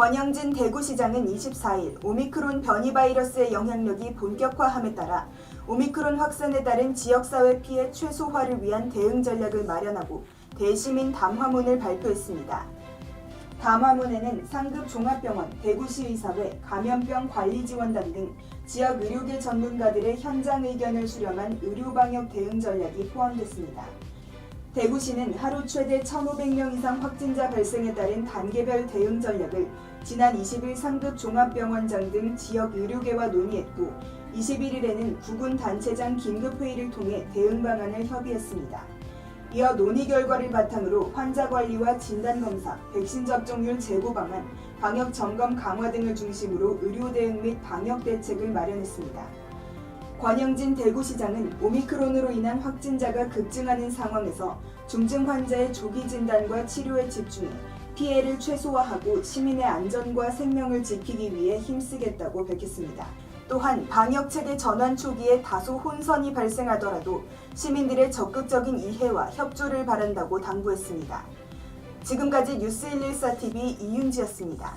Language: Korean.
권영진 대구시장은 24일 오미크론 변이 바이러스의 영향력이 본격화함에 따라 오미크론 확산에 따른 지역사회 피해 최소화를 위한 대응 전략을 마련하고 대시민 담화문을 발표했습니다. 담화문에는 상급 종합병원, 대구시의사회, 감염병 관리지원단 등 지역 의료계 전문가들의 현장 의견을 수렴한 의료방역 대응 전략이 포함됐습니다. 대구시는 하루 최대 1,500명 이상 확진자 발생에 따른 단계별 대응 전략을 지난 20일 상급 종합병원장 등 지역 의료계와 논의했고 21일에는 구군 단체장 긴급회의를 통해 대응 방안을 협의했습니다. 이어 논의 결과를 바탕으로 환자 관리와 진단 검사, 백신 접종률 제고 방안, 방역 점검 강화 등을 중심으로 의료 대응 및 방역 대책을 마련했습니다. 권영진 대구시장은 오미크론으로 인한 확진자가 급증하는 상황에서 중증 환자의 조기 진단과 치료에 집중해 피해를 최소화하고 시민의 안전과 생명을 지키기 위해 힘쓰겠다고 밝혔습니다. 또한 방역 체계 전환 초기에 다소 혼선이 발생하더라도 시민들의 적극적인 이해와 협조를 바란다고 당부했습니다. 지금까지 뉴스 114TV 이윤지였습니다.